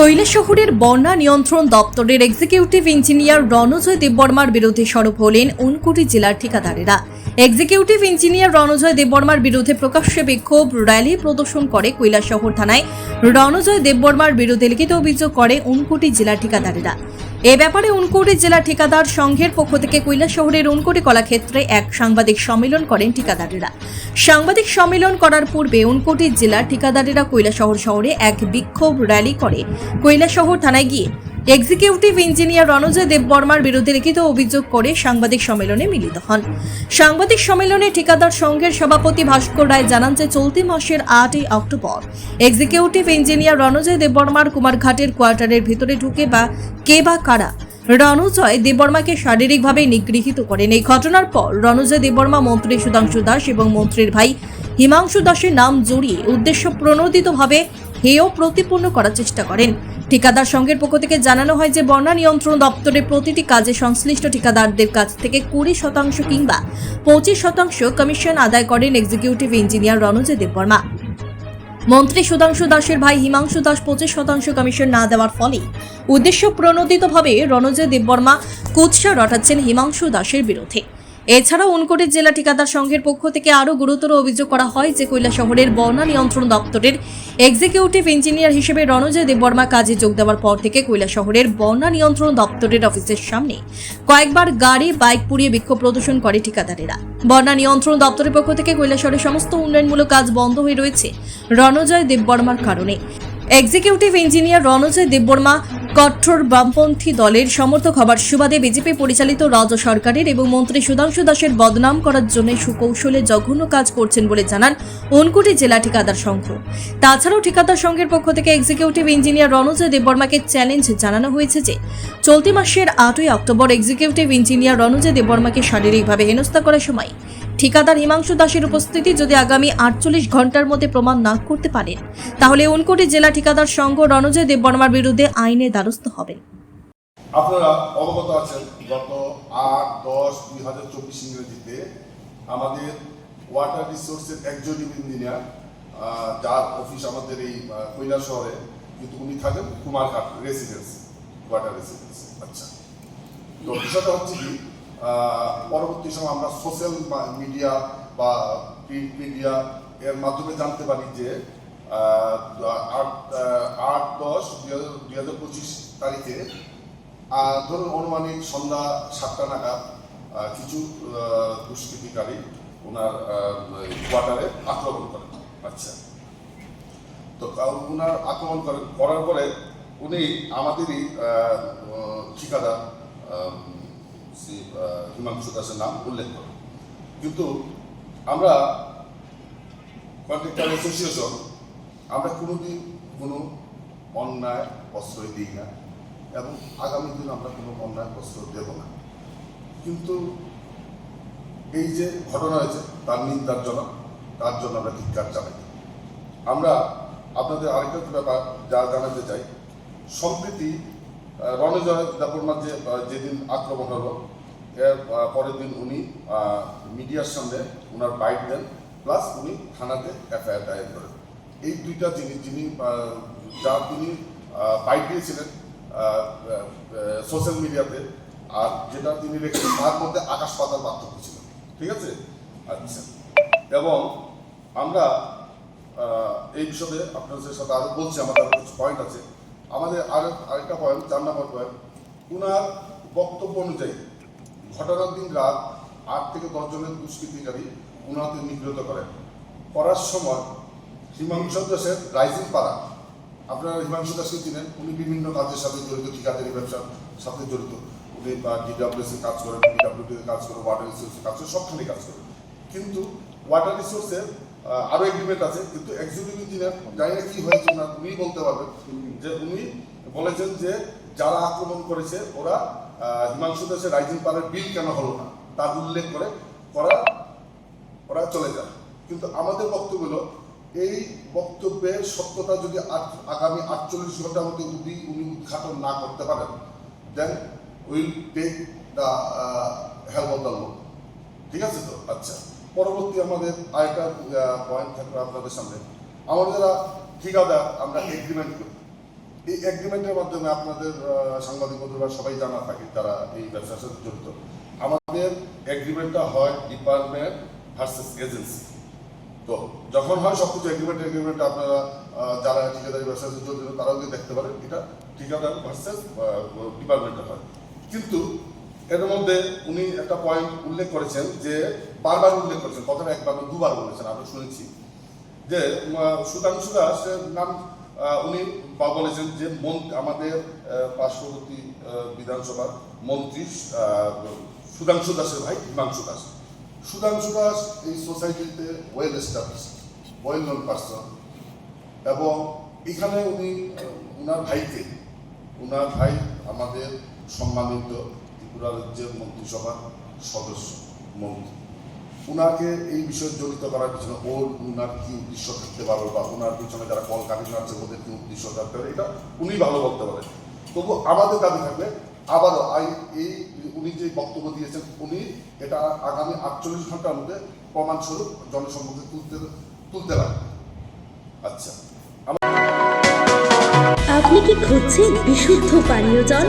কৈলাসহরের বন্যা নিয়ন্ত্রণ দপ্তরের এক্সিকিউটিভ ইঞ্জিনিয়ার রণজয় দেববর্মার বিরুদ্ধে সরব হলেন উনকুটি জেলার ঠিকাদারেরা। এক্সিকিউটিভ ইঞ্জিনিয়ার রণজয় দেববর্মার বিরুদ্ধে প্রকাশ্যে বিক্ষোভ, র্যালি প্রদর্শন করে কৈলাসহর থানায়। রণজয় দেববর্মার বিরুদ্ধে লিখিত অভিযোগ করে উনকুটি জেলার ঠিকাদারেরা। এ ব্যাপারে উনকোটি জেলা ঠিকাদার সংঘের পক্ষ থেকে কৈলা শহরের উনকোটি কলাক্ষেত্রে এক সাংবাদিক সম্মেলন করেন ঠিকাদারেরা। সাংবাদিক সম্মেলন করার পূর্বে উনকোটি জেলার ঠিকাদারেরা কৈলা শহর শহরে এক বিক্ষোভ র্যালি করে। কৈলাসহর থানায় গিয়ে এক্সিকিউটিভ ইঞ্জিনিয়ার রণজয় দেববর্মার বিরুদ্ধে লিখিত অভিযোগ করে সাংবাদিক সম্মেলনে মিলিত হন। সাংবাদিক সম্মেলনে ঠিকাদার সংঘের সভাপতি ভাস্কর রায় জানান যে চলতি মাসের আটই অক্টোবর এক্সিকিউটিভ ইঞ্জিনিয়ার রণজয় দেববর্মার কুমারঘাটের কোয়ার্টারের ভিতরে ঢুকে বা কে বা কারা রণজয় দেববর্মাকে শারীরিকভাবে নিগৃহীত করেন। এই ঘটনার পর রণজয় দেববর্মা, মন্ত্রী সুধাংশু দাস এবং মন্ত্রীর ভাই হিমাংশু দাসের নাম জড়িয়ে উদ্দেশ্য প্রণোদিতভাবে হেয় প্রতিপূর্ণ করার চেষ্টা করেন। ঠিকাদার সংঘের পক্ষ থেকে জানানো হয় যে, বন্যা নিয়ন্ত্রণ দপ্তরের প্রতিটি কাজে সংশ্লিষ্ট ঠিকাদারদের কাছ থেকে কুড়ি শতাংশ কিংবা পঁচিশ শতাংশ কমিশন আদায় করেন এক্সিকিউটিভ ইঞ্জিনিয়ার রণজয় দেববর্মা। মন্ত্রী সুধাংশু দাসের ভাই হিমাংশু দাস পঁচিশ শতাংশ কমিশন না দেওয়ার ফলে উদ্দেশ্য প্রণোদিতভাবে রণজয় দেববর্মা কুৎসা রটাচ্ছেন হিমাংশু দাসের বিরুদ্ধে। এছাড়াও উনকোটি জেলা ঠিকাদার সংঘের পক্ষ থেকে আরও গুরুতর অভিযোগ করা হয় যে কৈলা শহরের বন্যা নিয়ন্ত্রণ দপ্তরের এক্সিকিউটিভ ইঞ্জিনিয়ার হিসেবে রণজয় দেববর্মা কাজে যোগ দেওয়ার পর থেকে কৈলা শহরের বন্যা নিয়ন্ত্রণ দপ্তরের অফিসের সামনে কয়েকবার গাড়ি, বাইক পুড়িয়ে বিক্ষোভ প্রদর্শন করে ঠিকাদারেরা। বন্যা নিয়ন্ত্রণ দপ্তরের পক্ষ থেকে কৈলাসহরের সমস্ত উন্নয়নমূলক কাজ বন্ধ হয়ে রয়েছে রণজয় দেববর্মার কারণে। এক্সিকিউটিভ ইঞ্জিনিয়ার রণজয় দেববর্মা কঠোর বামপন্থী দলের সমর্থক হবার সুবাদে বিজেপি পরিচালিত রাজ্য সরকারের এবং মন্ত্রী সুধাংশু দাসের বদনাম করার জন্য সুকৌশলে জঘন্য কাজ করছেন বলে জানান উনকুটি জেলা ঠিকাদার সংঘ। তাছাড়াও ঠিকাদার সংঘের পক্ষ থেকে এক্সিকিউটিভ ইঞ্জিনিয়ার রণজয় দেববর্মাকে চ্যালেঞ্জ জানানো হয়েছে যে, চলতি মাসের আটই অক্টোবর এক্সিকিউটিভ ইঞ্জিনিয়ার রণজয় দেববর্মাকে শারীরিকভাবে হেনস্থা করার সময় ঠিকাদার হিমাংশু দাসের উপস্থিতি যদি আগামী আটচল্লিশ ঘণ্টার মধ্যে প্রমাণ না করতে পারেন তাহলে উনকোটি জেলা ঠিকাদার সংঘ রণজয় দেববর্মার বিরুদ্ধে আইনের দ্বারস্থ হবেন আপনারা অবগত আছেন, গত আট, দশ, দুই হাজার চব্বিশ ইংরেজিতে আমাদের ওয়াটার রিসোর্সের একজনই ইঞ্জিনিয়ার যার অফিস আমাদের এই কৈলাস শহরে, কিন্তু উনি থাকেন কুমারঘাট রেসিডেন্স ওয়াটার রেসিডেন্স আচ্ছা। তো বিষয়টা হচ্ছে কি পরবর্তী সময় আমরা সোশ্যাল মিডিয়া বা প্রিন্ট মিডিয়া এর মাধ্যমে জানতে পারি যে আট আট দশ দুই হাজার পঁচিশ তারিখে ধরুন অনুমানিক সন্ধ্যা সাতটা নাগাদ কিছু দুষ্কৃতিকারী ওনার কোয়ার্টারে আক্রমণ করেন। আচ্ছা। তো ওনার আক্রমণ করেন, করার পরে উনি আমাদেরই ঠিকাদার শ্রী হিমাংশু দাসের নাম উল্লেখ করেন কিন্তু আমরা কন্ট্রাক্টর অ্যাসোসিয়েশন, আমরা কোনোদিন কোনো অন্যায় প্রশ্রয় দিই না এবং আগামী দিন আমরা কোনো অন্যায় প্রশ্রয় দেব না। কিন্তু এই যে ঘটনা হয়েছে, তার নিন্দার জন্য, তার জন্য আমরা ধিক্কার জানাই। আমরা আপনাদের আরেকটা ব্যাপার যা জানাতে চাই, সম্প্রতি দাপরমার যে যেদিন আক্রমণ হলো, এর পরের দিন উনি মিডিয়ার সামনে ওনার বাইট দেন, প্লাস উনি থানাতে এফআইআর দায়ের করেন। এই দুইটা জিনিস যিনি যা তিনি বাইট দিয়েছিলেন সোশ্যাল মিডিয়াতে, আর যেটা তিনি রেখেছেন, তার মধ্যে আকাশ পাতার পার্থক্য ছিল। ঠিক আছে? আচ্ছা। এবং আমরা এই বিষয়ে আপনাদের সাথে আরও বলছি আমাদের কিছু পয়েন্ট আছে। আমাদের আরও আরেকটা পয়েন্ট চার নম্বর পয়েন্ট উনার বক্তব্য অনুযায়ী ঘটনার দিন রাত আট থেকে দশ জনের দুষ্কৃতিকারী উনাকে নিগৃহীত করেন। করার সময় হিমাংশু দাসের রাইজিং পাড়া। আপনারা হিমাংশু দাসকে চিনেন? উনি বিভিন্ন কাজের সাথে জড়িত, ঠিকাদারি ব্যবসার সাথে জড়িত। উনি বা ডিডাব্লিউসি কাজ করেন পিডাব্লিউডি কাজ করেন ওয়াটার রিসোর্সে কাজ করেন সবখানে কাজ করেন। কিন্তু ওয়াটার রিসোর্সের আরও এগ্রিমেন্ট আছে, কিন্তু এক্সিকিউটিভ ইঞ্জিনিয়ার জানি না কি হয়েছে না উনি বলতে পারবেন যে উনি বলেছেন যে যারা আক্রমণ করেছে, ওরা হিমাংশু দাসের রাইজিং পাড়ের বিল কেন হলো না, তার উল্লেখ করে করা ওরা চলে যায় কিন্তু আমাদের বক্তব্য হলো, এই বক্তব্যের সত্যতা যদি আগামী আটচল্লিশ ঘণ্টার মধ্যে যদি উনি উদ্ঘাটন না করতে পারেন then will take the help of the ঠিক আছে তো? আচ্ছা। পরবর্তী আমাদের আরেকটা পয়েন্ট থাকবে আপনাদের সামনে। আমাদের যারা ঠিকাদার আমরা এগ্রিমেন্ট করি। এই এগ্রিমেন্টের মাধ্যমে আপনাদের সাংবাদিক বন্ধুরা সবাই জানা থাকে তারা এই ব্যবসার সাথে জড়িত। আমাদের এগ্রিমেন্টটা হয় ডিপার্টমেন্ট ভার্সেস এজেন্সি তো যখন হয় সবকিছু এগ্রিমেন্ট এগ্রিমেন্ট আপনারা যারা ঠিকাদারি ব্যবসার সাথে জড়িত তারাও গিয়ে দেখতে পারেন। এটা ঠিকাদার ভার্সেস ডিপার্টমেন্টে হয়। কিন্তু এর মধ্যে উনি একটা পয়েন্ট উল্লেখ করেছেন যে বারবার উল্লেখ করেছেন কথাটা একবার দুবার বলেছেন আমরা শুনেছি। যে আহ, সুধাংশু দাসের নাম উনি বলেছেন যে আমাদের পার্শ্ববর্তী বিধানসভার মন্ত্রী সুধাংশু দাসের ভাই হিমাংশু দাস। সুধাংশু দাস এই সোসাইটিতে well establish well known person. এবং এখানে উনি উনার ভাইকে উনার ভাই আমাদের সম্মানিত ত্রিপুরা রাজ্যের মন্ত্রিসভার সদস্য মন্ত্রী। উনাকে এই বিষয়ে জড়িত করার পিছনে ওর উনার কি উদ্দেশ্য থাকতে পারবে বা ওনার পিছনে যারা কল কাহিনী আছে, ওদের কি উদ্দেশ্য থাকতে পারে? এটা উনি ভালো বলতে পারেন। তবু আমাদের দাবি থাকবে, আবারও এই উনি যে বক্তব্য দিয়েছেন, উনি এটা আগামী আটচল্লিশ ঘণ্টার মধ্যে প্রমাণস্বরূপ জনসম্মুখে তুলতে তুলতে লাগবে আচ্ছা। আপনি কি খুঁজছেন বিশুদ্ধ পানীয় জল?